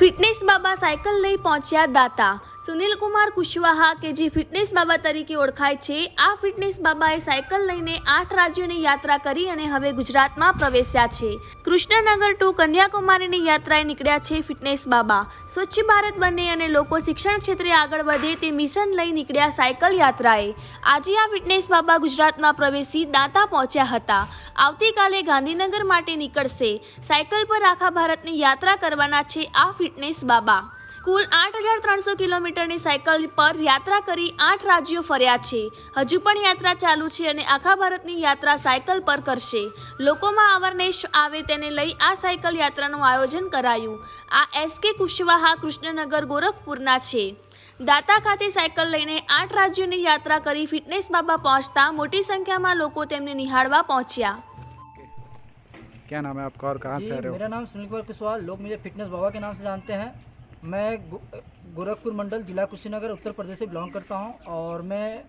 Fitness બાબા cycle લઈ પહોંચ્યા દાતા. સુનિલ કુમાર કુશવાહા કે જે ફિટનેસ બાબા તરીકે ઓળખાય છે, આ ફિટનેસ બાબાએ સાયકલ લઈને આઠ રાજ્યોની યાત્રા કરી અને હવે ગુજરાતમાં પ્રવેશ્યા છે. કૃષ્ણનગર ટુ કન્યાકુમારીની યાત્રાએ નીકળ્યા છે ફિટનેસ બાબા. સ્વચ્છ ભારત બને અને લોકો શિક્ષણ ક્ષેત્રે આગળ વધે તે મિશન લઈ નીકળ્યા સાયકલ યાત્રાએ. આજે આ ફિટનેસ બાબા ગુજરાતમાં પ્રવેશી દાંતા પહોંચ્યા હતા. આવતીકાલે ગાંધીનગર માટે નીકળશે. સાયકલ પર આખા ભારતની યાત્રા કરવાના છે આ ફિટનેસ બાબા. કુલ આઠ હજાર ત્રણસો કિલોમીટરની સાયકલ પર યાત્રા કરી આઠ રાજ્યો ફર્યા છે હજુ પણ યાત્રા ચાલુ છે અને આખા ભારતની યાત્રા સાયકલ પર કરશે લોકોમાં અવેરનેસ આવે તેને લઈ આ સાયકલ યાત્રાનું આયોજન કરાયું આ એસકે કુશવાહા કૃષ્ણનગર ગોરખપુરના છે દાતા ખાતે સાયકલ લઈને આઠ રાજ્યોની યાત્રા કરી ફિટનેસ બાબા પહોંચતા મોટી સંખ્યામાં લોકો તેમને નિહાળવા પહોંચ્યા क्या नाम है आपका और कहाँ से जी आ रहे हो मेरा नाम सुनील कुमार कुशवाहा लोग मुझे फिटनेस बाबा के नाम से जानते हैं मैं गोरखपुर मंडल जिला कुशीनगर उत्तर प्रदेश से बिलोंग करता हूँ और मैं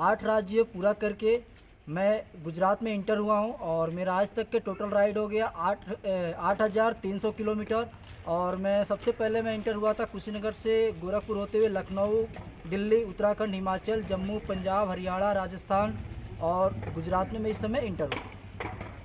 आठ राज्य पूरा करके मैं गुजरात में इंटर हुआ हूँ और मेरा आज तक के टोटल राइड हो गया आठ आठ हज़ार तीन सौ किलोमीटर और मैं सबसे पहले मैं इंटर हुआ था कुशीनगर से गोरखपुर होते हुए लखनऊ, दिल्ली, उत्तराखंड, हिमाचल, जम्मू, पंजाब, हरियाणा, राजस्थान और गुजरात में मैं इस समय इंटर हूँ।